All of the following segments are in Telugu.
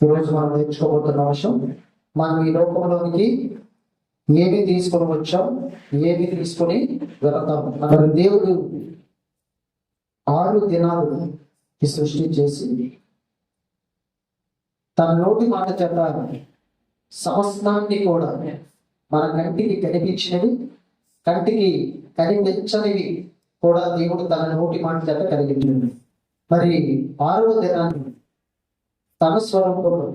ఈరోజు మనం నేర్చుకోబోతున్న అంశం మనం ఈ లోకంలోనికి ఏమి తీసుకొని వచ్చాం ఏమి తీసుకొని వెళతాం. మరి దేవుడు ఆరు దినాలు ఈ సృష్టి చేసి తన నోటి మాట చేత సమస్తాన్ని కూడా మన కంటికి కనిపించినవి కంటికి కనిపించనివి కూడా దేవుడు తన నోటి మాట చేత కలిగించింది మరి ఆరవ దినాన్ని తన స్వరూపంలో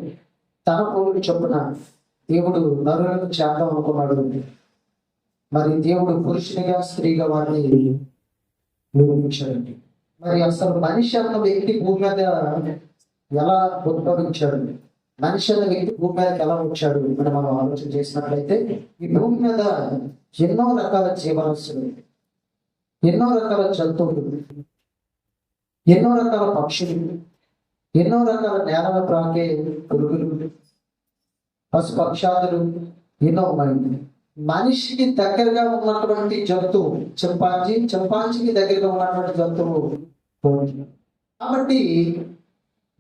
తన పోలిక చొప్పున దేవుడు నరులను చేద్దాం అనుకున్నాడు. మరి దేవుడు పురుషునిగా స్త్రీగా వారిని నిర్మించాడండి మరి అసలు మనిషి అన్న వ్యక్తి భూమి మీద ఎలా ఉద్భవించాడు? మనిషి అన్న వ్యక్తి భూమి మీదకి ఎలా వచ్చాడు అని మనం ఆలోచన చేసినట్లయితే ఈ భూమి మీద ఎన్నో రకాల జీవరాశులు ఎన్నో రకాల జంతువులు ఎన్నో రకాల పక్షులు ఎన్నో రకాల నేలల ప్రాకే పురుగులు పశుపక్షాదులు ఎన్నో ఉన్నాయి. మనిషికి దగ్గరగా ఉన్నటువంటి జంతువు చింపాంజీ చింపాంజీకి దగ్గరగా ఉన్నటువంటి జంతువు కోతి కాబట్టి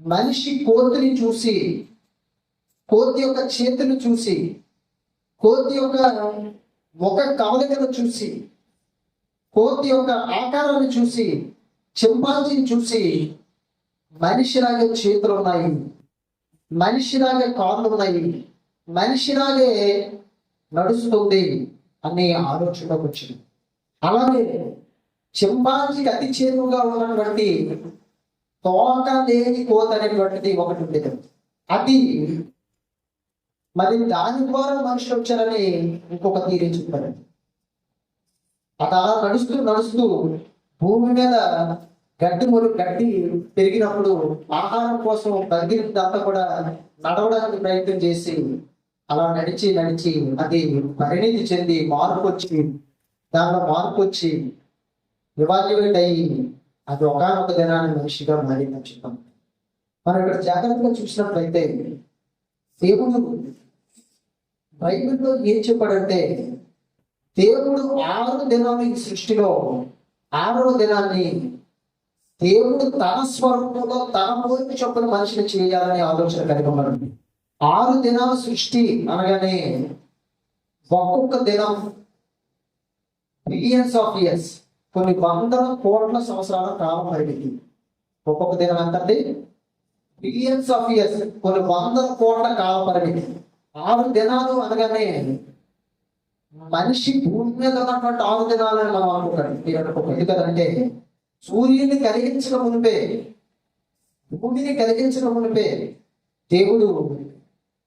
మనిషి కోతిని చూసి కోతి యొక్క చేతులు చూసి కోతి యొక్క ముఖ కవలికను చూసి కోతి యొక్క ఆకారాన్ని చూసి చింపాంజీని చూసి మనిషిలాగే చేతులు ఉన్నాయి మనిషిలాగే కాళ్ళు ఉన్నాయి మనిషిలాగే నడుస్తుంది అనే ఆలోచనలోకి వచ్చింది. అలాగే చింపాంజీకి అతి చేరువుగా ఉన్నటువంటి తోక లేని కోత అనేటువంటిది ఒకటి ఉండేది అది మరి దాని ద్వారా మనుషులు వచ్చారని ఇంకొక తీరే చెప్పారు. అది అలా నడుస్తూ నడుస్తూ భూమి మీద గడ్డిములు గడ్డి పెరిగినప్పుడు ఆహారం కోసం బతికినంతా కూడా నడవడానికి ప్రయత్నం చేసి అలా నడిచి నడిచి అది పరిణితి చెంది మార్పు వచ్చి దానిలో మార్పు వచ్చి ఇవాల్యువేట్ అయ్యి అది ఒకనొక దినాన్ని మనిషిగా మారిందని చెప్పాం మనం ఇక్కడ జాగ్రత్తగా చూసినట్లయితే దేవుడు బైబిల్లో ఏం చెప్పాడంటే దేవుడు ఆరు దినాలు ఈ సృష్టిలో ఆరో దినాన్ని దేవుడు తన స్వరూపంలో తన పోలిక చొప్పున మనిషిని చేయాలనే ఆలోచన కలిగి ఆరు దినాల సృష్టి అనగానే ఒక్కొక్క దినం బిలియన్స్ ఆఫ్ ఇయర్స్ కొన్ని వందల కోట్ల సంవత్సరాల కాలం పరిమితి ఒక్కొక్క దినం ఎంతండి? బిలియన్స్ ఆఫ్ ఇయర్స్ కొన్ని వందల కోట్ల కాల పరిమితి. ఆరు దినాలు అనగానే మనిషి భూమి మీద ఉన్నటువంటి ఆరు దినాలని మనం అనుకుంటాం. మీరు ఎందుకంటే సూర్యుని కలిగించక మునిపే భూమిని కలిగించక మునిపే దేవుడు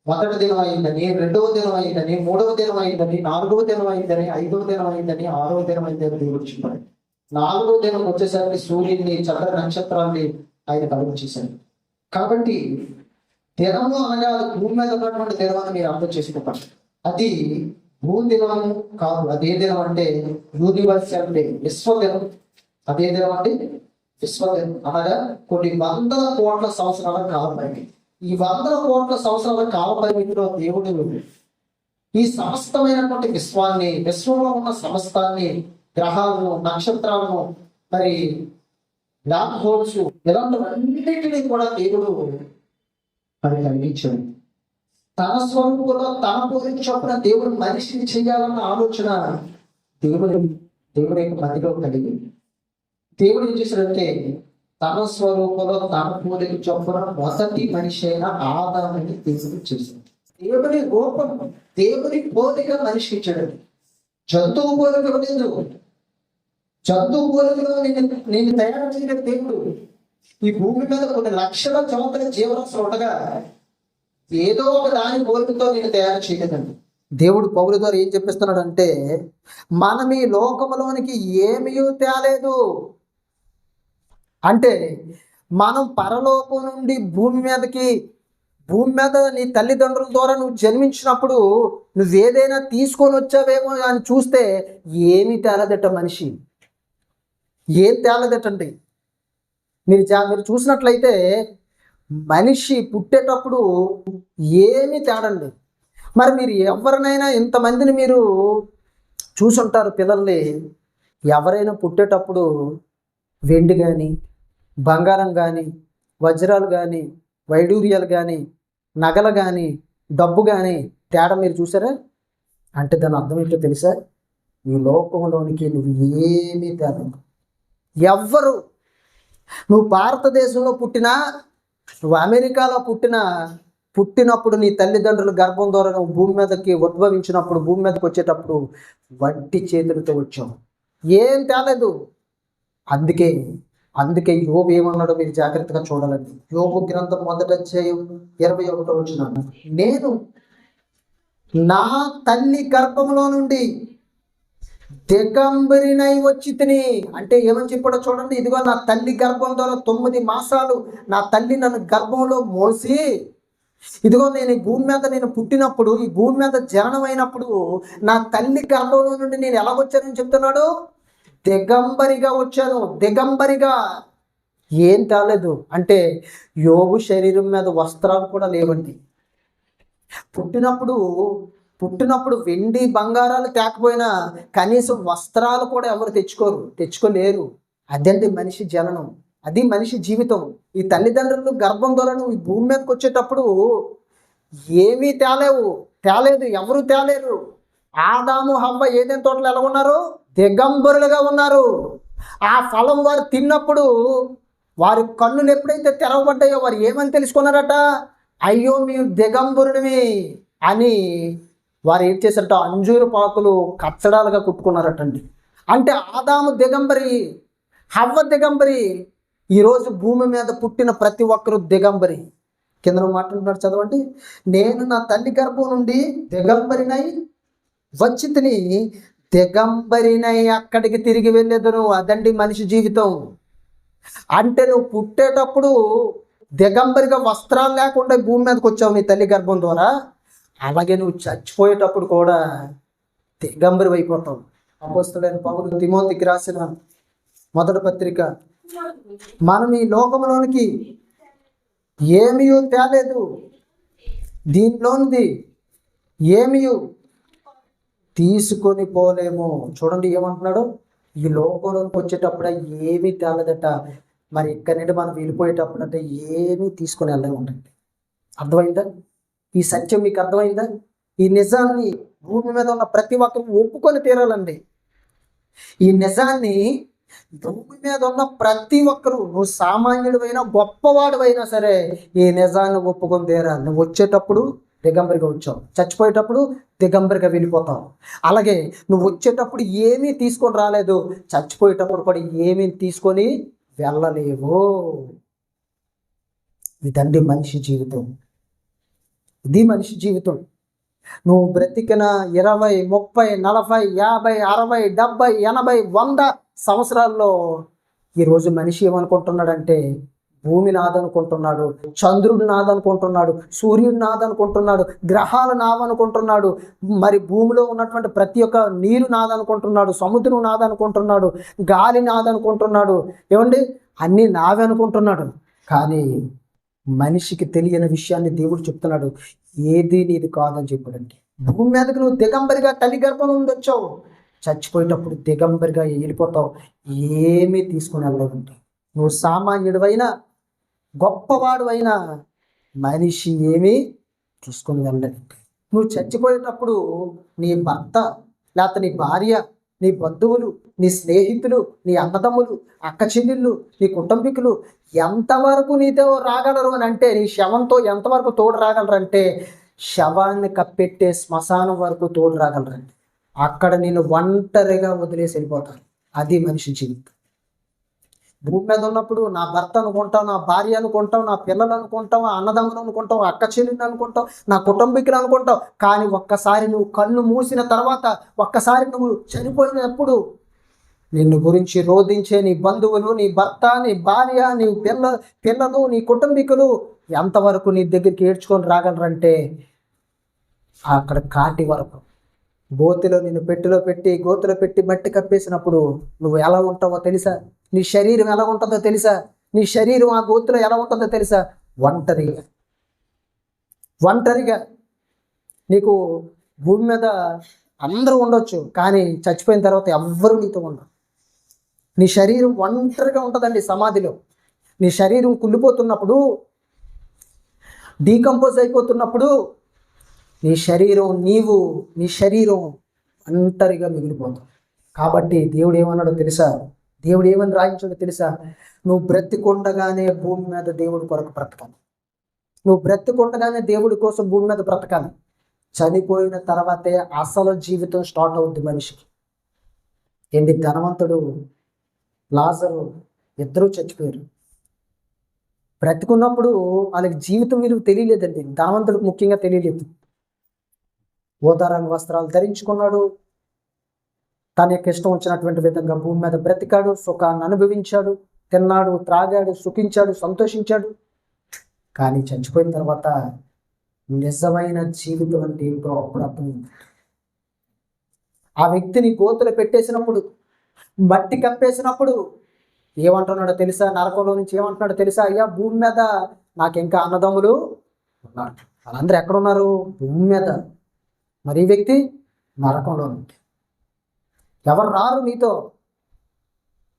మొదటి దినం అయిందని రెండవ దినం అయిందని మూడవ దినం అయిందని నాలుగవ దినం అయిందని ఐదవ దినం అయిందని ఆరవ దినం అయిందని దేవుడు చెప్పాడు. నాలుగో దినం వచ్చేసరికి సూర్యుడిని చంద్ర నక్షత్రాన్ని ఆయన కలుగు చేశాడు. కాబట్టి దినము అనగా భూమి మీద ఉన్నటువంటి దినమని మీరు అర్థం చేసుకుంటారు అది భూ దినం కాదు అదే దినం అంటే యూనివర్సల్ డే విశ్వదినం. దినం అంటే విశ్వదినం అనగా కొన్ని వందల కోట్ల సంవత్సరాల కాల పరిమితి ఈ వందల కోట్ల సంవత్సరాల కాల పరిమితిలో దేవుడు ఈ సమస్తమైనటువంటి విశ్వాన్ని విశ్వంలో ఉన్న సమస్తాన్ని గ్రహాలను నక్షత్రాలను మరి బ్లాక్ హోల్స్ ఇలాంటివన్నిటినీ కూడా దేవుడు మరి కలిగించాడు. తన స్వరూపంలో తన పోలిక చొప్పున దేవుడు మనిషిని చేయాలన్న ఆలోచన దేవుడు దేవుడి యొక్క మధ్యలో కలిగింది. దేవుడు ఏం చేశాడంటే తన స్వరూపంలో తన పోలిక చొప్పున మొదటి మనిషి అయిన ఆదామని దేవుడు చేశాడు. దేవుని రూపం దేవుని పోలిక మనిషికి ఇచ్చాడు. జంతువు పోలిక లేదు జంతువు పోలికలో నేను నేను తయారు చేయలేదు దేవుడు. ఈ భూమి మీద కొన్ని లక్షల చోట్ల జీవరాశులు ఉండగా ఏదో ఒక దాని పోలికతో నేను తయారు చేయలేదండి. దేవుడు పౌరు ద్వారా ఏం చెప్పిస్తున్నాడంటే మనం ఈ లోకములోనికి ఏమీ తేలేదు. అంటే మనం పరలోకం నుండి భూమి మీదకి భూమి మీద నీ తల్లిదండ్రుల ద్వారా నువ్వు జన్మించినప్పుడు నువ్వు ఏదైనా తీసుకొని వచ్చావేమో అని చూస్తే ఏమి తేలదట మనిషి. ఏం తేలదటండి? మీరు జా మీరు చూసినట్లయితే మనిషి పుట్టేటప్పుడు ఏమి తేడండి. మరి మీరు ఎవరినైనా ఇంతమందిని మీరు చూసుంటారు పిల్లల్ని ఎవరైనా పుట్టేటప్పుడు వెండి కానీ బంగారం కానీ వజ్రాలు కానీ వైడూర్యాలు కానీ నగలు కానీ డబ్బు కానీ తేడా మీరు చూసారా? అంటే దాని అర్థం ఏంటో తెలుసా? ఈ లోకంలోనికి నువ్వు ఏమీ తేలేదు ఎవ్వరు నువ్వు భారతదేశంలో పుట్టినా నువ్వు అమెరికాలో పుట్టినా పుట్టినప్పుడు నీ తల్లిదండ్రులు గర్భం ద్వారా నువ్వు భూమి మీదకి ఉద్భవించినప్పుడు భూమి మీదకి వచ్చేటప్పుడు వట్టి చేతులతో వచ్చావు. ఏం తేలేదు. అందుకే అందుకే యోగు ఏమన్నాడో మీరు జాగ్రత్తగా చూడాలండి. యోగు గ్రంథం మొదట అధ్యాయం ఇరవై ఒకటో వచ్చిన నేను నా తల్లి గర్భంలో నుండి దిగంబరినై వచ్చి తిని అంటే ఏమని చెప్పాడో చూడండి. ఇదిగో నా తల్లి గర్భం ద్వారా తొమ్మిది మాసాలు నా తల్లి నన్ను గర్భంలో మోసి ఇదిగో నేను ఈ భూమి మీద నేను పుట్టినప్పుడు ఈ భూమి మీద జననమైనప్పుడు నా తల్లి గర్భంలో నుండి నేను ఎలా వచ్చానని చెప్తున్నాడు? దిగంబరిగా వచ్చాను దిగంబరిగా. ఏం తేలేదు. అంటే యోగు శరీరం మీద వస్త్రాలు కూడా లేవండి. పుట్టినప్పుడు పుట్టినప్పుడు వెండి బంగారాలు తేకపోయినా కనీసం వస్త్రాలు కూడా ఎవరు తెచ్చుకోరు తెచ్చుకోలేరు. అదండి మనిషి జననం. అది మనిషి జీవితం. ఈ తల్లిదండ్రులు గర్భం ద్వారా నువ్వు ఈ భూమి మీదకి వచ్చేటప్పుడు ఏమీ తేలేవు. తేలేదు ఎవరు తేలేరు. ఆదాము హవ్వ ఏదైనా తోటలో ఎలా ఉన్నారు దిగంబరులుగా ఉన్నారు. ఆ ఫలం వారు తిన్నప్పుడు వారి కన్నులు ఎప్పుడైతే తెరవబడ్డాయో వారు ఏమని తెలుసుకున్నారట? అయ్యో మేము దిగంబరుడివి అని వారు ఏం చేశారట? అంజూరు పాకులు కచ్చడాలుగా కుట్టుకున్నారటండి. అంటే ఆదాము దిగంబరి హవ్వ దిగంబరి ఈరోజు భూమి మీద పుట్టిన ప్రతి ఒక్కరు దిగంబరి. కింద మాట్లాడుతున్నాడు చదవండి. నేను నా తల్లి గర్భం నుండి దిగంబరినై వచ్చితిని దిగంబరినై అక్కడికి తిరిగి వెళ్ళేదను. అదండి మనిషి జీవితం. అంటే నువ్వు పుట్టేటప్పుడు దిగంబరిగా వస్త్రాలు లేకుండా భూమి మీదకి వచ్చావు నీ తల్లి గర్భం ద్వారా. అలాగే నువ్వు చచ్చిపోయేటప్పుడు కూడా దిగంబరి అయిపోతావు. అపోస్తుడైన పౌరులు తిమోతికి రాసిన మొదటి పత్రిక. మనం ఈ లోకంలోనికి ఏమీ తేలేదు. దీనిలోనిది ఏమీ తీసుకొని పోలేము. చూడండి ఏమంటున్నాడు? ఈ లోకంలోకి వచ్చేటప్పుడు ఏమీ తేలదట. మరి ఇక్కడి నుండి మనం వెళ్ళిపోయేటప్పుడు అంటే ఏమీ తీసుకొని వెళ్ళలేము అర్థమైందా? ఈ సత్యం మీకు అర్థమైందా? ఈ నిజాన్ని భూమి మీద ఉన్న ప్రతి ఒక్కరు ఒప్పుకొని తీరాలండి. ఈ నిజాన్ని భూమి మీద ఉన్న ప్రతి ఒక్కరు నువ్వు సామాన్యుడివైనా గొప్పవాడివైనా సరే ఈ నిజాన్ని ఒప్పుకొని తీరాలి. నువ్వు వచ్చేటప్పుడు దిగంబరిగా వచ్చావు. చచ్చిపోయేటప్పుడు దిగంబరిగా వెళ్ళిపోతావు. అలాగే నువ్వు వచ్చేటప్పుడు ఏమీ తీసుకొని రాలేదు. చచ్చిపోయేటప్పుడు కూడా ఏమీ తీసుకొని వెళ్ళలేవు. ఇదండి మనిషి జీవితం. ఇది మనిషి జీవితం. నువ్వు బ్రతికిన ఇరవై ముప్పై నలభై యాభై అరవై డెబ్బై ఎనభై వంద సంవత్సరాల్లో ఈరోజు మనిషి ఏమనుకుంటున్నాడంటే భూమి నాదనుకుంటున్నాడు చంద్రుడు నాదనుకుంటున్నాడు సూర్యుడు నాదనుకుంటున్నాడు గ్రహాలు నావనుకుంటున్నాడు మరి భూమిలో ఉన్నటువంటి ప్రతి ఒక్క నీరు నాదనుకుంటున్నాడు సముద్రం నాదనుకుంటున్నాడు గాలి నాదనుకుంటున్నాడు. ఏమండి? అన్నీ నావే అనుకుంటున్నాడు కానీ మనిషికి తెలియని విషయాన్ని దేవుడు చెప్తున్నాడు. ఏది నీది కాదని చెప్పాడండి. భూమి మీదకు నువ్వు దిగంబరిగా తల్లి గర్భం నుండి వచ్చావు. చచ్చిపోయేటప్పుడు దిగంబరిగా వెళ్ళిపోతావు. ఏమీ తీసుకుని వెళ్ళలేదండి నువ్వు సామాన్యుడివైనా గొప్పవాడు అయిన మనిషి ఏమీ తీసుకుని వెళ్ళండి. నువ్వు చచ్చిపోయేటప్పుడు నీ భర్త లేకపోతే నీ భార్య నీ బంధువులు నీ స్నేహితులు నీ అన్నదమ్ములు అక్క చెల్లెళ్ళు నీ కుటుంబీకులు ఎంతవరకు నీతో రాగలరు అని అంటే నీ శవంతో ఎంతవరకు తోడు రాగలరు అంటే శవాన్ని కప్పెట్టే శ్మశానం వరకు తోడు రాగలరండి. అక్కడ నేను ఒంటరిగా వదిలేసి వెళ్ళిపోతాను అది మనిషి జీవితం. భూమి మీద ఉన్నప్పుడు నా భర్త అనుకుంటాం నా భార్య అనుకుంటాం నా పిల్లలు అనుకుంటాం అన్నదమ్ములు అనుకుంటాం అక్క చెల్లెలు అనుకుంటాం నా కుటుంబీకులు అనుకుంటాం. కానీ ఒక్కసారి నువ్వు కన్ను మూసిన తర్వాత ఒక్కసారి నువ్వు చనిపోయినప్పుడు నిన్ను గురించి రోధించే నీ బంధువులు నీ భర్త నీ భార్య నీ పిల్ల పిల్లలు నీ కుటుంబీకులు ఎంతవరకు నీ దగ్గరికి ఏడ్చుకొని రాగలరంటే అక్కడ కాటి వరకు. గోతిలో నిన్ను పెట్టిలో పెట్టి గోతిలో పెట్టి మట్టి కప్పేసినప్పుడు నువ్వు ఎలా ఉంటావో తెలుసా? నీ శరీరం ఎలా ఉంటుందో తెలుసా? నీ శరీరం ఆ గోతిలో ఎలా ఉంటుందో తెలుసా? ఒంటరిగా. ఒంటరిగా. నీకు భూమి మీద అందరూ ఉండొచ్చు కానీ చచ్చిపోయిన తర్వాత ఎవ్వరూ నీతో ఉండరు. నీ శరీరం ఒంటరిగా ఉంటుందండి సమాధిలో. నీ శరీరం కుళ్ళిపోతున్నప్పుడు డీకంపోజ్ అయిపోతున్నప్పుడు నీ శరీరం నీవు నీ శరీరం అంతరిగా మిగిలిపోతావు. కాబట్టి దేవుడు ఏమన్నాడో తెలుసా? దేవుడు ఏమని రాయించాడో తెలుసా? నువ్వు బ్రతికొండగానే భూమి మీద దేవుడి కొరకు బ్రతకాలి నువ్వు బ్రతికొండగానే దేవుడి కోసం భూమి మీద బ్రతకాలి. చనిపోయిన తర్వాతే అసలు జీవితం స్టార్ట్ అవుద్ది మనిషికి. ఏంటి ధనవంతుడు లాజరు ఇద్దరూ చచ్చిపోయారు. బ్రతికున్నప్పుడు వాళ్ళకి జీవితం విలువ తెలియలేదండి. ధనవంతుడికి ముఖ్యంగా తెలియలేదు. ఓదారంగ వస్త్రాలు ధరించుకున్నాడు. తన యొక్క ఇష్టం వచ్చినటువంటి విధంగా భూమి మీద బ్రతికాడు సుఖాన్ని అనుభవించాడు తిన్నాడు త్రాగాడు సుఖించాడు సంతోషించాడు. కానీ చచ్చిపోయిన తర్వాత నిజమైన జీవితం అంటే ఏంటో అప్పుడు అర్థమైంది. ఆ వ్యక్తిని గోతులు పెట్టేసినప్పుడు మట్టి కప్పేసినప్పుడు ఏమంటున్నాడో తెలుసా? నరకంలో నుంచి ఏమంటున్నాడో తెలుసా? అయ్యా భూమి మీద నాకు ఇంకా అన్నదమ్ములు ఉన్నారు. వాళ్ళందరూ ఎక్కడున్నారు? భూమి మీద. మరి ఈ వ్యక్తి నరకంలో ఉంది. ఎవరు రారు నీతో?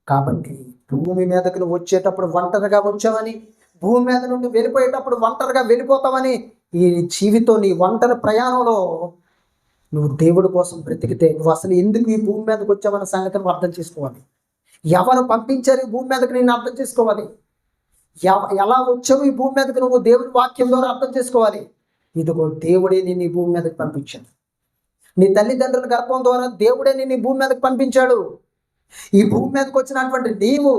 కాబట్టి భూమి మీదకి నువ్వు వచ్చేటప్పుడు ఒంటరిగా వచ్చావని భూమి మీద నుండి వెళ్ళిపోయేటప్పుడు ఒంటరిగా వెళ్ళిపోతావని ఈ జీవితం నీ ఒంటరి ప్రయాణంలో నువ్వు దేవుడి కోసం బ్రతికితే నువ్వు అసలు ఎందుకు ఈ భూమి మీదకి వచ్చావన్న సంగతి నువ్వు అర్థం చేసుకోవాలి. ఎవరు పంపించారు ఈ భూమి మీదకి నేను అర్థం చేసుకోవాలి? ఎవ- ఎలా వచ్చావు ఈ భూమి మీదకి నువ్వు దేవుడి వాక్యం ద్వారా అర్థం చేసుకోవాలి? ఇదిగో దేవుడే నిన్ను ఈ భూమి మీదకి పంపించాడు. నీ తల్లిదండ్రుల గర్భం ద్వారా దేవుడే నిన్ను ఈ భూమి మీదకి పంపించాడు. ఈ భూమి మీదకి వచ్చినటువంటి నీవు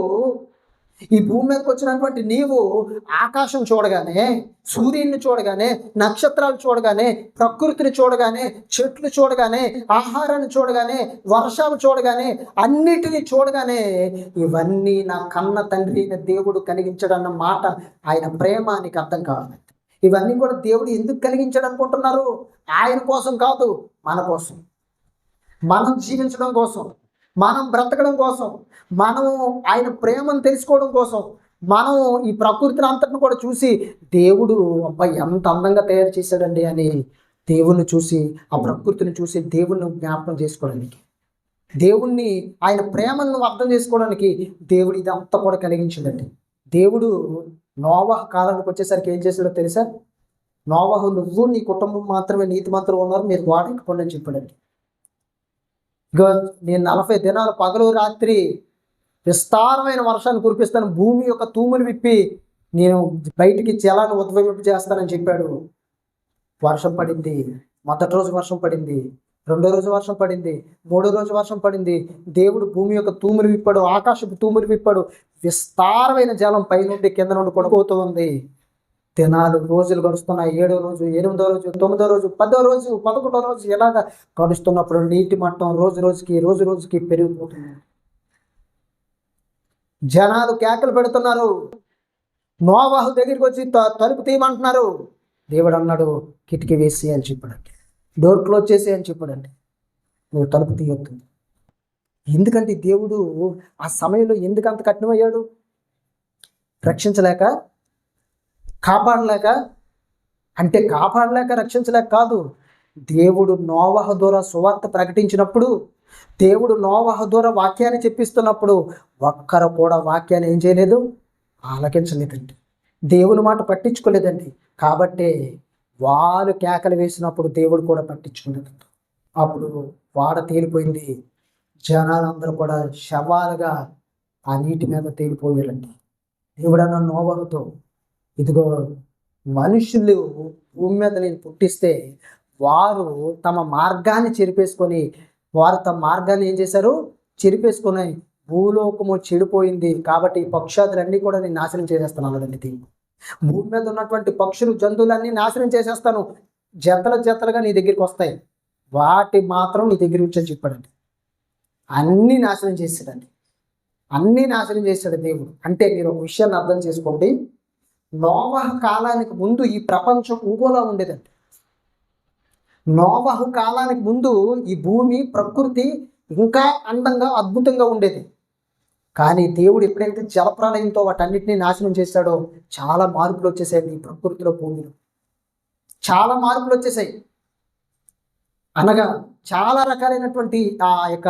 ఈ భూమి మీదకి వచ్చినటువంటి నీవు ఆకాశం చూడగానే సూర్యుడిని చూడగానే నక్షత్రాలు చూడగానే ప్రకృతిని చూడగానే చెట్లు చూడగానే ఆహారాన్ని చూడగానే వర్షాలు చూడగానే అన్నిటిని చూడగానే ఇవన్నీ నా కన్న తండ్రి అయిన దేవుడు కలిగించడన్న మాట ఆయన ప్రేమ నీకు అర్థం కావాలి ఇవన్నీ కూడా దేవుడు ఎందుకు కలిగించాడు అనుకుంటున్నారు? ఆయన కోసం కాదు మన కోసం. మనం జీవించడం కోసం మనం బ్రతకడం కోసం మనం ఆయన ప్రేమను తెలుసుకోవడం కోసం మనం ఈ ప్రకృతిని అంతటిని కూడా చూసి దేవుడు అబ్బాయి ఎంత అందంగా తయారు చేశాడండి అని దేవుణ్ణి చూసి ఆ ప్రకృతిని చూసి దేవుణ్ణి జ్ఞాపకం చేసుకోవడానికి దేవుణ్ణి ఆయన ప్రేమను అర్థం చేసుకోవడానికి దేవుడు ఇదంతా కూడా కలిగించిందండి దేవుడు నోవాహ కాలానికి వచ్చేసరికి ఏం చేశాడో తెలుసా? నోవాహు నువ్వు నీ కుటుంబం మాత్రమే నీతి మాత్రం ఉన్నారు మీరు వాడకపోండి అని చెప్పాడండి. ఇగో నేను నలభై దినాలు పగలు రాత్రి విస్తారమైన వర్షాన్ని కురిపిస్తాను భూమి యొక్క తూములు విప్పి నేను బయటికి జలాన్ని ఉద్భవింపు చేస్తానని చెప్పాడు. వర్షం పడింది మొదటి రోజు వర్షం పడింది. రెండో రోజు వర్షం పడింది మూడో రోజు వర్షం పడింది. దేవుడు భూమి యొక్క తూములు విప్పాడు ఆకాశపు తూములు విప్పాడు. విస్తారమైన జలం పైనుండి కింద నుండి పడిపోతూ ఉంది. దినాలు రోజులు గడుస్తున్నాయి. ఏడో రోజు ఎనిమిదో రోజు తొమ్మిదో రోజు పదో రోజు పదకొండో రోజు ఇలాగ గడుస్తున్నప్పుడు నీటి మట్టం రోజు రోజుకి రోజు రోజుకి పెరిగిపోతుంది. జనాలు కేకలు పెడుతున్నారు. నోవాహు దగ్గరికి వచ్చి తలుపు తీయమంటున్నారు. దేవుడు అన్నాడు కిటికీ వేసి అని చెప్పాడండి డోర్ క్లోజ్ చేసే అని చెప్పాడంటే. నువ్వు తలుపు తీయొద్దు. ఎందుకంటే దేవుడు ఆ సమయంలో ఎందుకు అంత కఠినమయ్యాడు? రక్షించలేక కాపాడలేక అంటే కాపాడలేక రక్షించలేక కాదు. దేవుడు నోవహ దూర సువార్త ప్రకటించినప్పుడు దేవుడు నోవహ దూర వాక్యాన్ని చెప్పిస్తున్నప్పుడు ఒక్కరు కూడా వాక్యాన్ని ఏం చేయలేదు? ఆలకించలేదండి. దేవుని మాట పట్టించుకోలేదండి. కాబట్టే వారు కేకలు వేసినప్పుడు దేవుడు కూడా పట్టించుకున్నాడు అప్పుడు వాడ తేలిపోయింది. జనాలందరూ కూడా శవాలుగా ఆ నీటి మీద తేలిపోయారండి. దేవుడన్న నోవలతో ఇదిగో మనుషులు భూమి మీద నేను పుట్టిస్తే వారు తమ మార్గాన్ని చెరిపేసుకొని వారు తమ మార్గాన్ని ఏం చేశారు? చెరిపేసుకొని భూలోకము చెడిపోయింది. కాబట్టి పక్షాదులన్నీ కూడా నేను నాశనం చేసేస్తున్నాను అండి దేవుడు. భూమి మీద ఉన్నటువంటి పక్షులు జంతువులన్నీ నాశనం చేసేస్తాను. జతల జతలుగా నీ దగ్గరికి వస్తాయి. వాటి మాత్రం నీ దగ్గర ఉంచని చెప్పాడండి. అన్నీ నాశనం చేసాడండి అన్నీ నాశనం చేశాడు దేవుడు. అంటే మీరు ఒక విషయాన్ని అర్థం చేసుకోండి. నోవహ కాలానికి ముందు ఈ ప్రపంచం ఇంకోలా ఉండేదండి. నోవహు కాలానికి ముందు ఈ భూమి ప్రకృతి ఇంకా అందంగా అద్భుతంగా ఉండేది. కానీ దేవుడు ఎప్పుడైతే జలప్రలయంతో వాటన్నిటిని నాశనం చేశాడో చాలా మార్పులు వచ్చేసాయి ఈ ప్రకృతిలో భూమిలో. చాలా మార్పులు వచ్చేసాయి. అనగా చాలా రకాలైనటువంటి ఆ యొక్క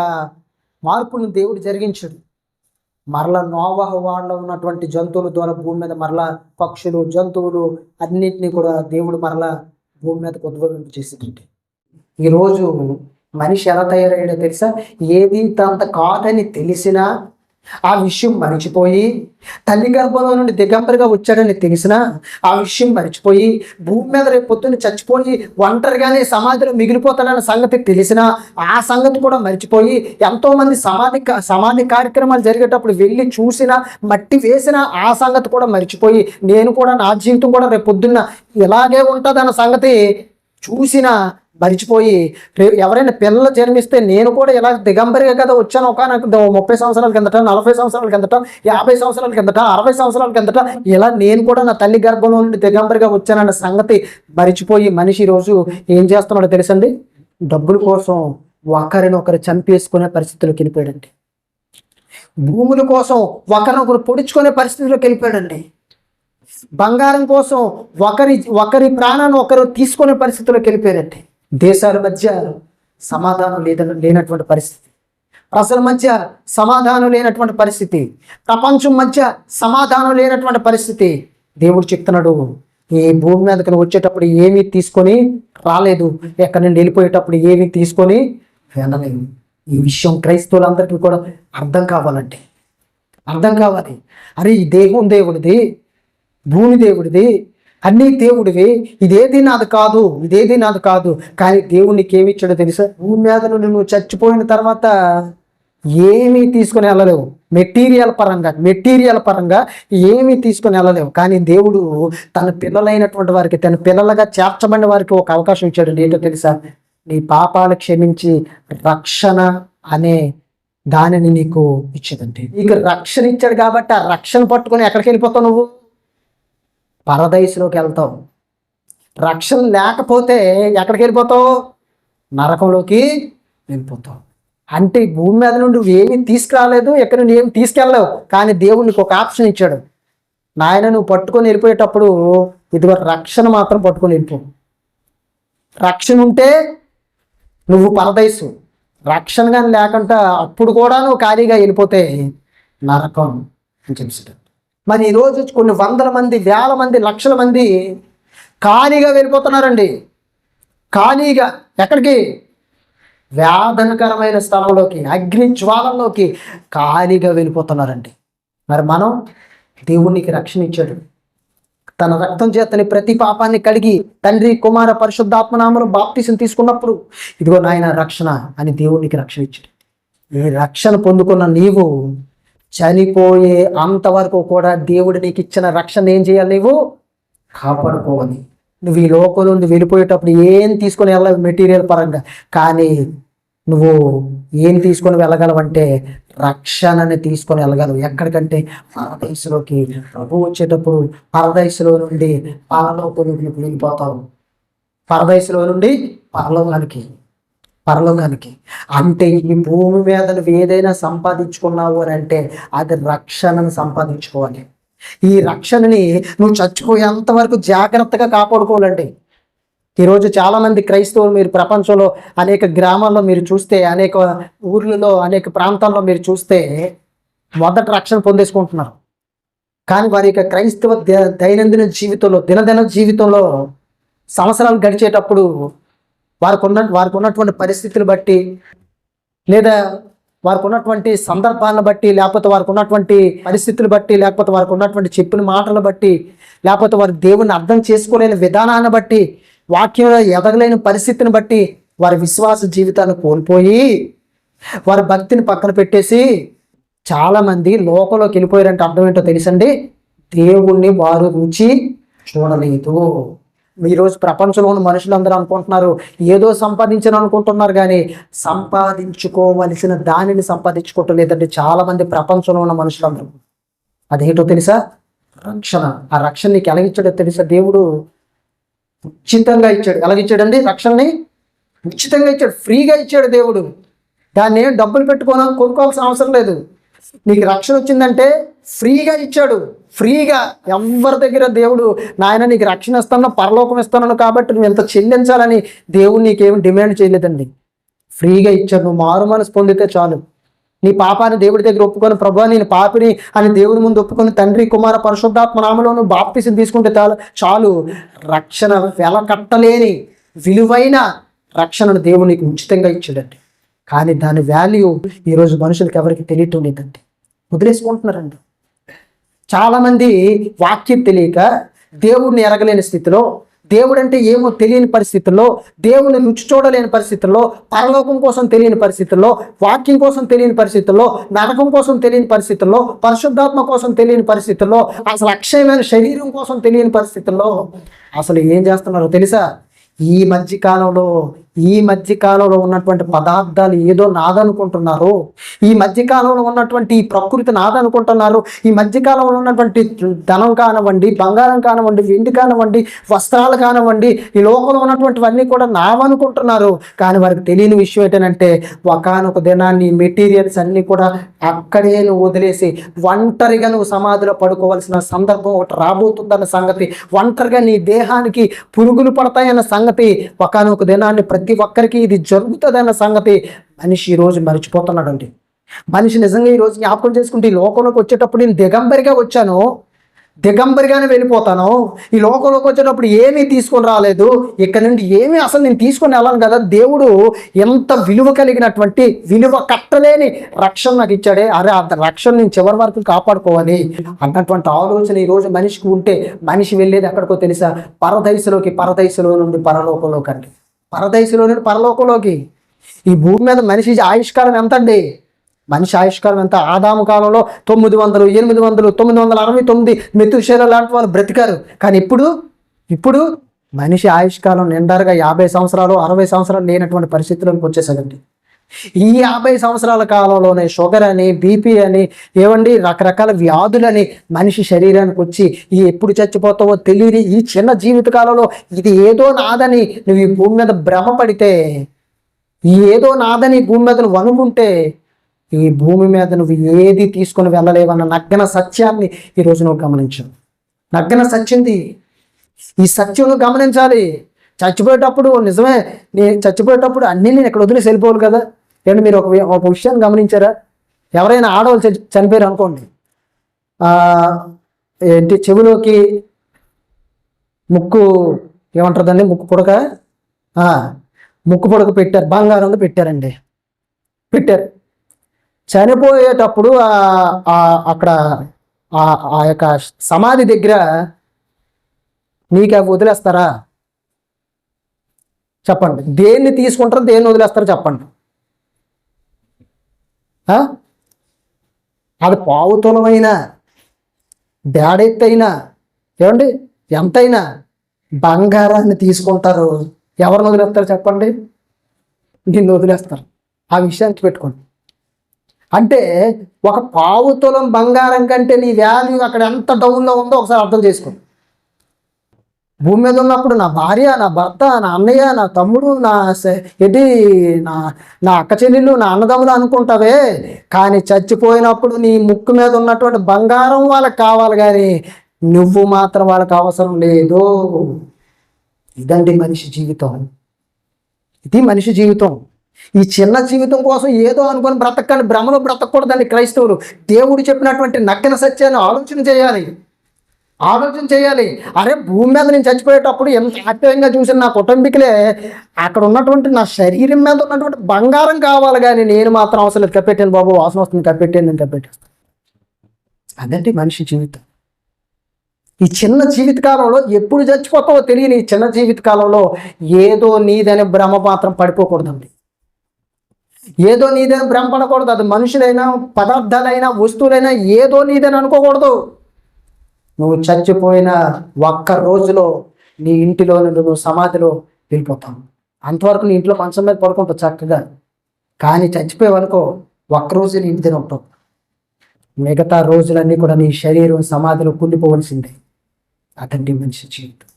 మార్పులను దేవుడు జరిగించాడు. మరలా నోవాహ వాడలో ఉన్నటువంటి జంతువుల ద్వారా భూమి మీద మరలా పక్షులు జంతువులు అన్నింటినీ కూడా దేవుడు మరలా భూమి మీద ఉద్భవింపు చేసేటండి ఈరోజు మనిషి ఎలా తయారయ్యాడో తెలుసా? ఏది తంత కాదని తెలిసినా ఆ విషయం మరిచిపోయి తల్లి గర్భంలో నుండి దిగంబరిగా వచ్చాడని తెలిసినా ఆ విషయం మరిచిపోయి భూమి మీద రేపు పొద్దున్న చచ్చిపోయి ఒంటరిగానే సమాధిలో మిగిలిపోతాడన్న సంగతి తెలిసినా ఆ సంగతి కూడా మరిచిపోయి ఎంతో మంది సమాధి సమాధి కార్యక్రమాలు జరిగేటప్పుడు వెళ్ళి చూసినా మట్టి వేసినా ఆ సంగతి కూడా మరిచిపోయి నేను కూడా నా జీవితం కూడా రేపు పొద్దున్న ఇలాగే ఉంటుందన్న సంగతి చూసినా మరిచిపోయి ఎవరైనా పిల్లలు జన్మిస్తే నేను కూడా ఇలా దిగంబరిగా కదా వచ్చాను. ఒక నాకు ముప్పై సంవత్సరాల కిందట నలభై సంవత్సరాల కిందట యాభై సంవత్సరాల కిందట అరవై సంవత్సరాల కిందట ఇలా నేను కూడా నా తల్లి గర్భంలో నుండి దిగంబరిగా వచ్చానన్న సంగతి మరిచిపోయి మనిషి ఈరోజు ఏం చేస్తున్నాడో తెలుసండి? డబ్బుల కోసం ఒకరినొకరు చంపేసుకునే పరిస్థితిలోకి వెళ్ళిపోయాడండి. భూముల కోసం ఒకరినొకరు పొడుచుకునే పరిస్థితిలోకి వెళ్ళిపోయాడండి. బంగారం కోసం ఒకరి ఒకరి ప్రాణాన్ని ఒకరు తీసుకునే పరిస్థితుల్లోకి వెళ్ళిపోయారండి దేశాల మధ్య సమాధానం లేద లేనటువంటి పరిస్థితి. ప్రజల మధ్య సమాధానం లేనటువంటి పరిస్థితి. ప్రపంచం మధ్య సమాధానం లేనటువంటి పరిస్థితి. దేవుడు చెప్తున్నాడు ఈ భూమి మీదకి వచ్చేటప్పుడు ఏమీ తీసుకొని రాలేదు. ఎక్కడి నుండి వెళ్ళిపోయేటప్పుడు ఏమీ తీసుకొని వెళ్ళలేదు. ఈ విషయం క్రైస్తవులందరికీ కూడా అర్థం కావాలంటే అర్థం కావాలి. అరే ఈ దేహం దేవుడిది? భూమి దేవుడిది అన్నీ దేవుడివి. ఇదేది నాది కాదు ఇదేది నాది కాదు. కానీ దేవుడు నీకు ఏమి ఇచ్చాడో తెలుసా? భూమి మీద నుండి నువ్వు చచ్చిపోయిన తర్వాత ఏమీ తీసుకొని వెళ్ళలేవు. మెటీరియల్ పరంగా మెటీరియల్ పరంగా ఏమీ తీసుకుని వెళ్ళలేవు. కానీ దేవుడు తన పిల్లలైనటువంటి వారికి తన పిల్లలుగా చేర్చబడిన వారికి ఒక అవకాశం ఇచ్చాడు. ఏంటో తెలుసా? నీ పాపాలు క్షమించి రక్షణ అనే దానిని నీకు ఇచ్చేదండి నీకు రక్షణ ఇచ్చాడు కాబట్టి ఆ రక్షణ పట్టుకొని ఎక్కడికి వెళ్ళిపోతావు నువ్వు? పరదైసులోకి వెళ్తావు రక్షణ లేకపోతే ఎక్కడికి వెళ్ళిపోతావు? నరకంలోకి వెళ్ళిపోతావు. అంటే భూమి మీద నుండి నువ్వు ఏమీ తీసుకురాలేదు ఎక్కడ నుండి ఏమి తీసుకెళ్ళలేవు. కానీ దేవుడు నీకు ఒక ఆప్షన్ ఇచ్చాడు. నాయన నువ్వు పట్టుకొని వెళ్ళిపోయేటప్పుడు ఇదిగో రక్షణ మాత్రం పట్టుకొని వెళ్ళిపో. రక్షణ ఉంటే నువ్వు పరదైసు రక్షణ కానీ లేకుండా అప్పుడు కూడా నువ్వు ఖాళీగా వెళ్ళిపోతే నరకం అని చెప్పాడు మరి ఈరోజు కొన్ని వందల మంది వేల మంది లక్షల మంది ఖాళీగా వెళ్ళిపోతున్నారండి. ఖాళీగా ఎక్కడికి? వేదనకరమైన స్థలంలోకి అగ్ని జ్వాలంలోకి ఖాళీగా వెళ్ళిపోతున్నారండి. మరి మనం దేవునికి రక్షణ ఇచ్చాడు తన రక్తం చేతని ప్రతి పాపాన్ని కడిగి తండ్రి కుమార పరిశుద్ధాత్మనామను బాప్తీసం తీసుకున్నప్పుడు ఇదిగో నాయన రక్షణ అని దేవునికి రక్షణ ఇచ్చాడు. ఈ రక్షణ పొందుకున్న నీవు చనిపోయే అంతవరకు కూడా దేవుడు నీకు ఇచ్చిన రక్షణ ఏం చేయాలి నీవు? కాపాడుకోవాలి. నువ్వు ఈ లోకంలో నుండి వెళ్ళిపోయేటప్పుడు ఏం తీసుకొని వెళ్ళవు మెటీరియల్ పరంగా? కానీ నువ్వు ఏం తీసుకొని వెళ్ళగలవంటే రక్షణని తీసుకొని వెళ్ళగలవు. ఎక్కడికంటే పరదేశంలోకి. ప్రభు వచ్చేటప్పుడు పరదేశంలో నుండి పరలోకంలోకి వెళ్ళిపోతావు. పరదేశంలో నుండి పరలోకానికి. పరలోకానికి. అంటే ఈ భూమి మీద నువ్వు ఏదైనా సంపాదించుకున్నావు అని అంటే అది రక్షణను సంపాదించుకోవాలి. ఈ రక్షణని నువ్వు చచ్చిపోయేంత వరకు జాగ్రత్తగా కాపాడుకోవాలండి. ఈరోజు చాలా మంది క్రైస్తవులు మీరు ప్రపంచంలో అనేక గ్రామాల్లో మీరు చూస్తే అనేక ఊర్లలో అనేక ప్రాంతాల్లో మీరు చూస్తే మొదట రక్షణ పొందేసుకుంటున్నారు. కానీ వారి యొక్క క్రైస్తవ దైనందిన జీవితంలో దినదిన జీవితంలో సంవత్సరాలు గడిచేటప్పుడు వారికి ఉన్న వారికి ఉన్నటువంటి పరిస్థితులు బట్టి లేదా వారికి ఉన్నటువంటి సందర్భాలను బట్టి లేకపోతే వారికి ఉన్నటువంటి పరిస్థితులు బట్టి లేకపోతే వారికి ఉన్నటువంటి చెప్పిన మాటలు బట్టి లేకపోతే వారి దేవుని అర్థం చేసుకోలేని విధానాన్ని బట్టి వాక్యంలో ఎదగలేని పరిస్థితిని బట్టి వారి విశ్వాస జీవితాన్ని కోల్పోయి వారి భక్తిని పక్కన పెట్టేసి చాలామంది లోకంలోకి వెళ్ళిపోయారంటే అర్థం ఏంటో తెలుసండి? దేవుణ్ణి వారు రుచి చూడలేదు. ఈరోజు ప్రపంచంలో ఉన్న మనుషులందరూ అనుకుంటున్నారు ఏదో సంపాదించను అనుకుంటున్నారు కానీ సంపాదించుకోవలసిన దానిని సంపాదించుకోవట్లేదండి చాలా మంది ప్రపంచంలో ఉన్న మనుషులందరూ అదేంటో తెలుసా? రక్షణ. ఆ రక్షణ నీకు ఎలాగిచ్చాడో తెలుసా? దేవుడు ఉచితంగా ఇచ్చాడు. ఎలాగిచ్చాడండి రక్షణని ఉచితంగా ఇచ్చాడు. ఫ్రీగా ఇచ్చాడు దేవుడు. దాన్ని ఏం డబ్బులు పెట్టుకోనా? కొనుక్కోవాల్సిన అవసరం లేదు. నీకు రక్షణ వచ్చిందంటే ఫ్రీగా ఇచ్చాడు. ఫ్రీగా ఎవరి దగ్గర దేవుడు నాయన నీకు రక్షణ ఇస్తాను పరలోకం ఇస్తాను కాబట్టి నువ్వు ఎంత చెల్లించాలని దేవుడు నీకేం డిమాండ్ చేయలేదండి. ఫ్రీగా ఇచ్చాడు నువ్వు మారు మనసు పొందితే చాలు. నీ పాపాన్ని దేవుడి దగ్గర ఒప్పుకొని ప్రభా నేను పాపిని అని దేవుడి ముందు ఒప్పుకొని తండ్రి కుమార పరిశుద్ధాత్మ నామలోను బాప్తిసం తీసుకుంటే చాలు. చాలు. రక్షణ వెలకట్టలేని విలువైన రక్షణను దేవుడు నీకు ఉచితంగా ఇచ్చాడండి. కానీ దాని వాల్యూ ఈరోజు మనుషులకు ఎవరికి తెలియటం లేదండి. వదిలేసుకుంటున్నారండి. చాలామంది వాక్యం తెలియక దేవుడిని ఎరగలేని స్థితిలో దేవుడంటే ఏమో తెలియని పరిస్థితుల్లో దేవుని రుచి చూడలేని పరిస్థితుల్లో పరలోకం కోసం తెలియని పరిస్థితుల్లో వాక్యం కోసం తెలియని పరిస్థితుల్లో నరకం కోసం తెలియని పరిస్థితుల్లో పరిశుద్ధాత్మ కోసం తెలియని పరిస్థితుల్లో అసలు అక్షయమైన శరీరం కోసం తెలియని పరిస్థితుల్లో అసలు ఏం చేస్తున్నారో తెలుసా? ఈ మధ్య కాలంలో ఈ మధ్య కాలంలో ఉన్నటువంటి పదార్థాలు ఏదో నాదనుకుంటున్నారు. ఈ మధ్య కాలంలో ఉన్నటువంటి ఈ ప్రకృతి నాదనుకుంటున్నారు. ఈ మధ్య కాలంలో ఉన్నటువంటి ధనం కానివ్వండి బంగారం కానివ్వండి వెండి కానివ్వండి వస్త్రాలు కానివ్వండి ఈ లోకంలో ఉన్నటువంటివన్నీ కూడా నావనుకుంటున్నారు. కానీ వారికి తెలియని విషయం ఏంటంటే ఒకనొక దినాన్ని మెటీరియల్స్ అన్నీ కూడా అక్కడే నువ్వు వదిలేసి ఒంటరిగా నువ్వు సమాధిలో పడుకోవాల్సిన సందర్భం ఒకటి రాబోతుందన్న సంగతి ఒంటరిగా నీ దేహానికి పురుగులు పడతాయన్న సంగతి ఒకనొక దినాన్ని ప్రతి ఒక్కరికి ఇది జరుగుతుందన్న సంగతి మనిషి ఈరోజు మర్చిపోతున్నాడండి. మనిషి నిజంగా ఈరోజు జ్ఞాపకం చేసుకుంటే ఈ లోకంలోకి వచ్చేటప్పుడు నేను దిగంబరిగా వచ్చాను. దిగంబరిగానే వెళ్ళిపోతాను. ఈ లోకంలోకి వచ్చేటప్పుడు ఏమీ తీసుకొని రాలేదు. ఇక్కడ నుండి ఏమీ అసలు నేను తీసుకొని వెళ్ళాను కదా. దేవుడు ఎంత విలువ కలిగినటువంటి విలువ కట్టలేని రక్షణ నాకు ఇచ్చాడే. అరే ఆ రక్షణ నేను చివరి వరకు కాపాడుకోవాలి అన్నటువంటి ఆలోచన ఈ రోజు మనిషికి ఉంటే మనిషి వెళ్ళేది ఎక్కడికో తెలుసా? పరదైసులోకి పరదైసులో నుండి పరలోకంలోకి అండి. పరదైసులో నుండి పరలోకంలోకి. ఈ భూమి మీద మనిషి ఆయుష్కాలం ఎంత అండి మనిషి ఆయుష్కాలం ఎంత? ఆదాము కాలంలో తొమ్మిది వందలు ఎనిమిది వందలు తొమ్మిది వందల అరవై తొమ్మిది మెతుశైల లాంటి వాళ్ళు బ్రతికారు. కానీ ఇప్పుడు ఇప్పుడు మనిషి ఆయుష్కాలం నిండారుగా యాభై సంవత్సరాలు అరవై సంవత్సరాలు లేనటువంటి పరిస్థితుల్లోకి వచ్చేసాడండి. ఈ యాభై సంవత్సరాల కాలంలోనే షుగర్ అని బీపీ అని ఏవండి రకరకాల వ్యాధులని మనిషి శరీరానికి వచ్చి ఈ ఎప్పుడు చచ్చిపోతావో తెలియని ఈ చిన్న జీవిత కాలంలో ఇది ఏదో నాదని నువ్వు ఈ భూమి మీద భ్రమపడితే ఈ ఏదో నాదని భూమి మీద నువ్వు అనుకుంటే ఈ భూమి మీద నువ్వు ఏది తీసుకొని వెళ్ళలేవన్న నగ్న సత్యాన్ని ఈరోజు నువ్వు గమనించావు. నగ్న సత్యంది. ఈ సత్యం నువ్వు గమనించాలి. చచ్చిపోయేటప్పుడు నిజమే నేను చచ్చిపోయేటప్పుడు అన్నీ నేను ఇక్కడ వదిలేసి వెళ్ళిపోవాలి కదా. ఏంటి మీరు ఒక వి- ఒక విషయాన్ని గమనించారా? ఎవరైనా ఆడవాళ్ళు చనిపోయారు అనుకోండి ఏంటి చెవిలోకి ముక్కు ఏమంటారు ముక్కు పుడక? ముక్కు పుడక పెట్టారు బంగారంలో పెట్టారండి. పెట్టారు. చనిపోయేటప్పుడు అక్కడ ఆ ఆ యొక్క సమాధి దగ్గర నీకు అవి వదిలేస్తారా? చెప్పండి. దేన్ని తీసుకుంటారో దేన్ని వదిలేస్తారో చెప్పండి. అది పావుతులమైనా బ్యాడెత్తైనా ఏమండి? ఎంతైనా బంగారాన్ని తీసుకుంటారు. ఎవరిని వదిలేస్తారు చెప్పండి? నిన్ను వదిలేస్తారు. ఆ విషయానికి పెట్టుకోండి. అంటే ఒక పావు తులం బంగారం కంటే నీ వాల్యూ అక్కడ ఎంత డౌన్లో ఉందో ఒకసారి అర్థం చేసుకోండి. భూమి మీద ఉన్నప్పుడు నా భార్య నా భర్త నా అన్నయ్య నా తమ్ముడు నా స- ఏంటి నా నా అక్క చెల్లెళ్ళు నా అన్నదమ్ములు అనుకుంటావే. కానీ చచ్చిపోయినప్పుడు నీ ముక్కు మీద ఉన్నటువంటి బంగారం వాళ్ళకి కావాలి కానీ నువ్వు మాత్రం వాళ్ళకి అవసరం లేదు. ఇదండి మనిషి జీవితం. ఇది మనిషి జీవితం. ఈ చిన్న జీవితం కోసం ఏదో అనుకొని బ్రతకని భ్రమలో బ్రతకూడదండి క్రైస్తవులు. దేవుడు చెప్పినటువంటి నగ్న సత్యాన్ని ఆలోచన చేయాలి. ఆలోచన చేయాలి. అరే భూమి మీద నేను చచ్చిపోయేటప్పుడు ఎంత ఆశ్చర్యంగా చూసిన నా కుటుంబీకులే అక్కడ ఉన్నటువంటి నా శరీరం మీద ఉన్నటువంటి బంగారం కావాలి కానీ నేను మాత్రం అవసరం లేదు. కప్పెట్టాను బాబు వాసన వస్తుంది. కప్పెట్టాను నేను కప్పెట్టేస్తాను అదండి మనిషి జీవితం. ఈ చిన్న జీవిత కాలంలో ఎప్పుడు చచ్చిపోతావో తెలియని ఈ చిన్న జీవిత కాలంలో ఏదో నీదనే భ్రమ మాత్రం పడిపోకూడదండి. ఏదో నీదని భ్రమ పడకూడదు. అది మనుషులైనా పదార్థాలైనా వస్తువులైనా ఏదో నీదని అనుకోకూడదు. నువ్వు చచ్చిపోయిన ఒక్క రోజులో నీ ఇంటిలో నువ్వు సమాధిలో వెళ్ళిపోతావు. అంతవరకు నీ ఇంట్లో మంచం మీద పడుకుంటావు చక్కగా. కానీ చచ్చిపోయావనుకో ఒక్క రోజు నీ ఇంటి దగ్గర మిగతా రోజులన్నీ కూడా నీ శరీరం సమాధిలో కుళ్ళిపోవలసిందే. అదండి మనిషి జీవితం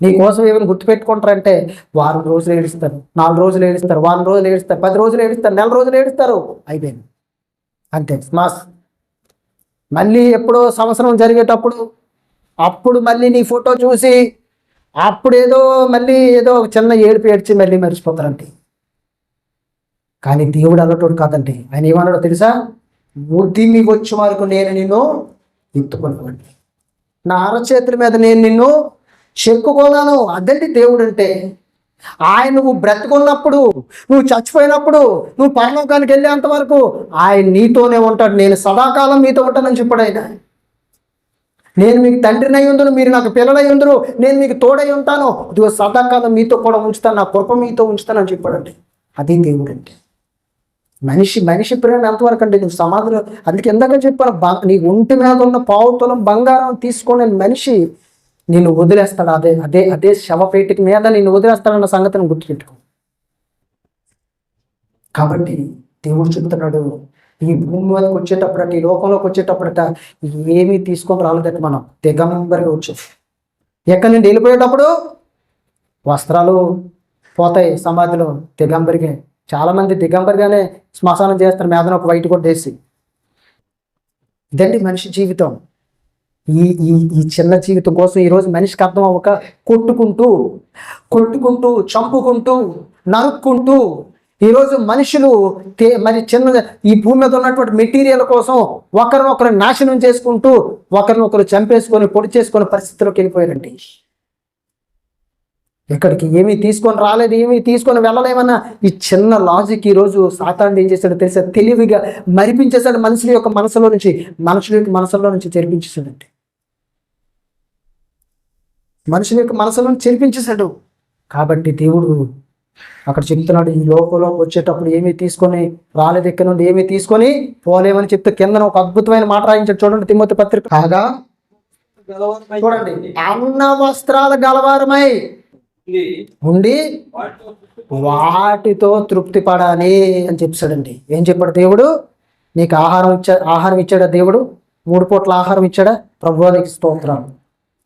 నీ కోసం ఏమైనా గుర్తుపెట్టుకుంటారంటే వారం రోజులు ఏడుస్తారు నాలుగు రోజులు ఏడుస్తారు వారం రోజులు ఏడుస్తారు పది రోజులు ఏడుస్తారు నెల రోజులు ఏడుస్తారు అయిపోయింది. అంతే. మాస్. మళ్ళీ ఎప్పుడో సంవత్సరం జరిగేటప్పుడు అప్పుడు మళ్ళీ నీ ఫోటో చూసి అప్పుడు ఏదో మళ్ళీ ఏదో ఒక చిన్న ఏడుపు ఏడ్చి మళ్ళీ మర్చిపోతారండి కానీ దేవుడు అలటోడు కాదండి ఆయన ఏమన్నాడో తెలుసా? బుద్ధిని వచ్చే వరకు నేను నిన్ను ఎత్తుకున్నాను నా అరచేతుల మీద నేను నిన్ను చెక్కుకోనాను అదండి దేవుడు అంటే. ఆయన నువ్వు బ్రతుకున్నప్పుడు నువ్వు చచ్చిపోయినప్పుడు నువ్వు పరలోకానికి వెళ్ళేంత వరకు ఆయన నీతోనే ఉంటాడు. నేను సదాకాలం మీతో ఉంటానని చెప్పాడు ఆయన. నేను మీకు తండ్రినై ఉందును మీరు నాకు పిల్లలై ఉందరు నేను మీకు తోడై ఉంటాను. ఇదిగో సదాకాలం మీతో కూడా ఉంచుతాను నా కృప మీతో ఉంచుతానని చెప్పాడండి అది దేవుడు అంటే. మనిషి మనిషి ప్రేమ ఎంతవరకు అంటే నువ్వు సమాధులు అందుకే ఎందాక చెప్పాను నీ ఒంటి మీద ఉన్న పావుతులం బంగారం తీసుకొని మనిషి నిన్ను వదిలేస్తాడు అదే అదే అదే శవపేటికి మీద నిన్ను వదిలేస్తాడన్న సంగతిని గుర్తుపెట్టుకో. కాబట్టి దేవుడు చెప్తున్నాడు ఈ భూమి మీదకి వచ్చేటప్పుడట ఈ లోకంలోకి వచ్చేటప్పుడట ఏమీ తీసుకొని రాలేదట మనం. దిగంబరిగా వచ్చేది ఎక్కడి నుండి వెళ్ళిపోయేటప్పుడు వస్త్రాలు పోతాయి సమాధిలో దిగంబరిగా. చాలామంది దిగంబరిగానే శ్మశానం చేస్తారు మేదన ఒక వైట్ కూడా వేసి. ఇదండి మనిషి జీవితం. ఈ ఈ ఈ చిన్న జీవితం కోసం ఈరోజు మనిషికి అర్థం అవ్వక కొట్టుకుంటూ కొట్టుకుంటూ చంపుకుంటూ నరుక్కుంటూ ఈరోజు మనుషులు మరి చిన్న ఈ భూమి మీద ఉన్నటువంటి మెటీరియల్ కోసం ఒకరినొకరు నాశనం చేసుకుంటూ ఒకరినొకరు చంపేసుకొని పొడి చేసుకొని పరిస్థితిలోకి వెళ్ళిపోయారండి. ఇక్కడికి ఏమీ తీసుకొని రాలేదు ఏమీ తీసుకొని వెళ్ళలేమన్న ఈ చిన్న లాజిక్ ఈరోజు సాతాండు ఏం చేశాడో తెలిసా? తెలివిగా మరిపించేశాడు మనుషుల యొక్క మనసులో నుంచి మనుషుల యొక్క మనసులో నుంచి జరిపించేశాడండి మనుషుని యొక్క మనసులను నుంచి చెరిపించేశాడు. కాబట్టి దేవుడు అక్కడ చెప్తున్నాడు ఈ లోకంలోకి వచ్చేటప్పుడు ఏమీ తీసుకొని రాలేదు దగ్గర నుండి ఏమీ తీసుకొని పోలేమని చెప్తే కింద ఒక అద్భుతమైన మాట రాయించాడు చూడండి తిమ్మతి పత్రిక. కాగా చూడండి అన్న వస్త్రాల గలవారమై ఉండి వాటితో తృప్తి పడాలి అని చెప్పాడండి. ఏం చెప్పాడు దేవుడు? నీకు ఆహారం ఇచ్చా ఆహారం ఇచ్చాడా దేవుడు? మూడు పూట్ల ఆహారం ఇచ్చాడా? ప్రభువానికి స్తోత్రాలు.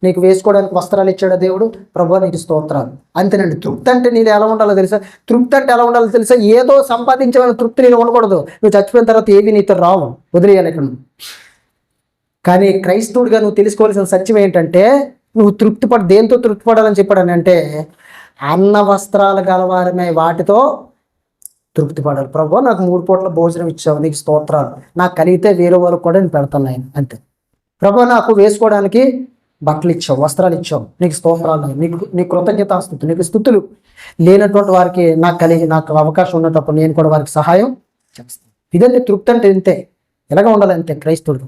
నీకు వేసుకోవడానికి వస్త్రాలు ఇచ్చాడు దేవుడు. ప్రభు నీకు స్తోత్రాలు. అంతేనండి తృప్తి అంటే నేను ఎలా ఉండాలో తెలుసా? తృప్తి అంటే ఎలా ఉండాలో తెలుసా? ఏదో సంపాదించమని తృప్తి నేను ఉండకూడదు. నువ్వు చచ్చిపోయిన తర్వాత ఏవి నీతో రావు. వదిలేయాలి ఇక్కడ కానీ క్రైస్తవుడిగా నువ్వు తెలుసుకోవాల్సిన సత్యం ఏంటంటే నువ్వు తృప్తి పడ దేంతో తృప్తి పడాలని చెప్పాడని అంటే అన్న వస్త్రాలు గలవారమే వాటితో తృప్తి పడాలి ప్రభు నాకు మూడు పూట్ల భోజనం ఇచ్చావు నీకు స్తోత్రాలు. నాకు కలిగితే వేరే వాళ్ళకి కూడా నేను పెడతాను ఆయన అంతే. ప్రభు నాకు వేసుకోవడానికి బట్టలు ఇచ్చావు వస్త్రాలు ఇచ్చావు నీకు స్తోత్రాలు నీకు నీ కృతజ్ఞతాస్థుతులు నీకు స్థుతులు. లేనటువంటి వారికి నాకు కలిగి నాకు అవకాశం ఉన్నటప్పుడు నేను కూడా వారికి సహాయం చేస్తాను. ఇదంటే తృప్తి అంటే ఇంతే. ఎలాగ ఉండాలి అంతే క్రైస్తవుడు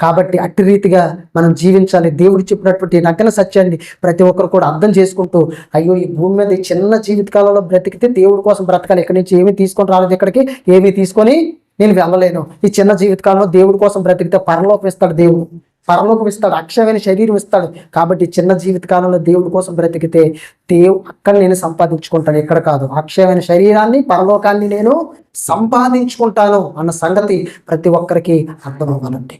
కాబట్టి అట్టి రీతిగా మనం జీవించాలి. దేవుడు చెప్పినటువంటి ఈ నగ్న సత్యాన్ని ప్రతి ఒక్కరు కూడా అర్థం చేసుకుంటూ అయ్యో ఈ భూమి మీద ఈ చిన్న జీవితకాలంలో బ్రతికితే దేవుడి కోసం బ్రతకాలి. ఇక్కడి నుంచి ఏమీ తీసుకొని రాలేదు ఇక్కడికి ఏమీ తీసుకొని నేను వెళ్ళలేను. ఈ చిన్న జీవితకాలంలో దేవుడి కోసం బ్రతికితే పరలోకం ఇస్తాడు దేవుడు. పరలోకం ఇస్తాడు అక్షయమైన శరీరం ఇస్తాడు. కాబట్టి చిన్న జీవితకాలంలో దేవుడి కోసం బ్రతికితే దేవు అక్కడ నేను సంపాదించుకుంటాను. ఎక్కడ కాదు అక్షయమైన శరీరాన్ని పరలోకాన్ని నేను సంపాదించుకుంటాను అన్న సంగతి ప్రతి ఒక్కరికి అర్థం అవ్వాలండి